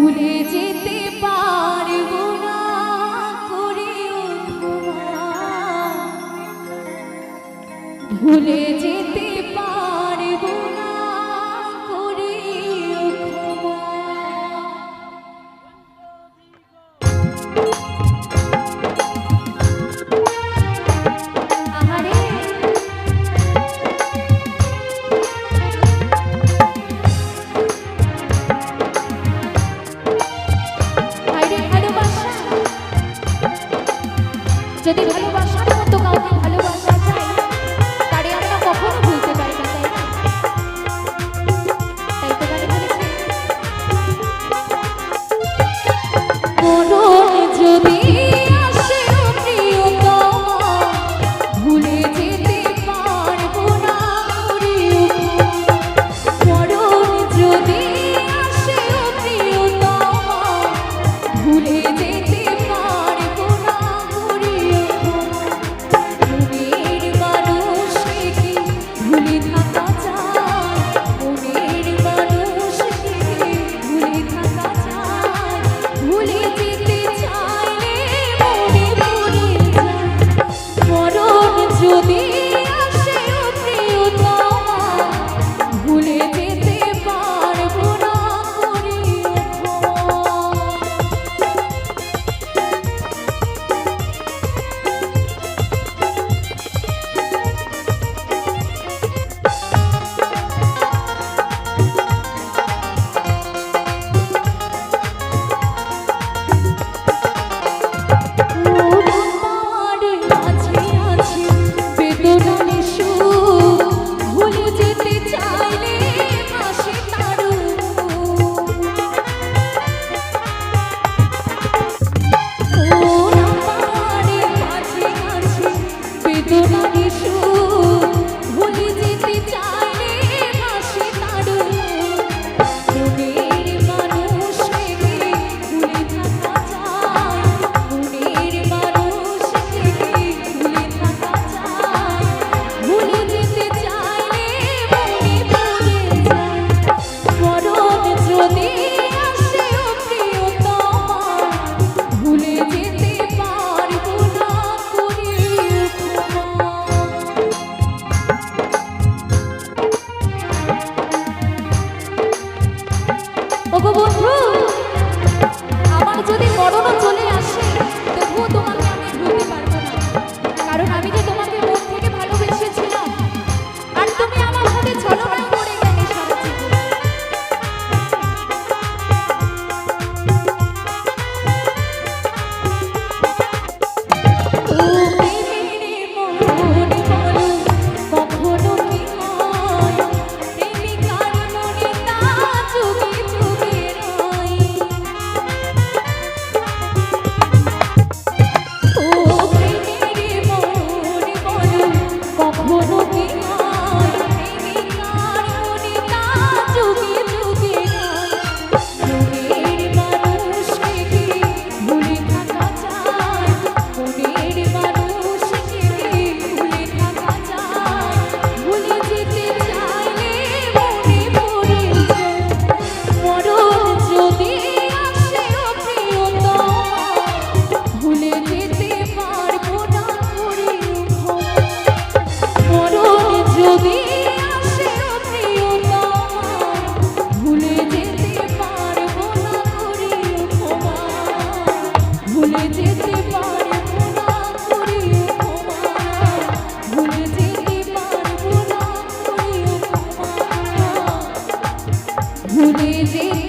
ভুলে যেতে পারব না করে ভুলে যেতে পার যদি ভালোবাসা ওগো ভুলে যে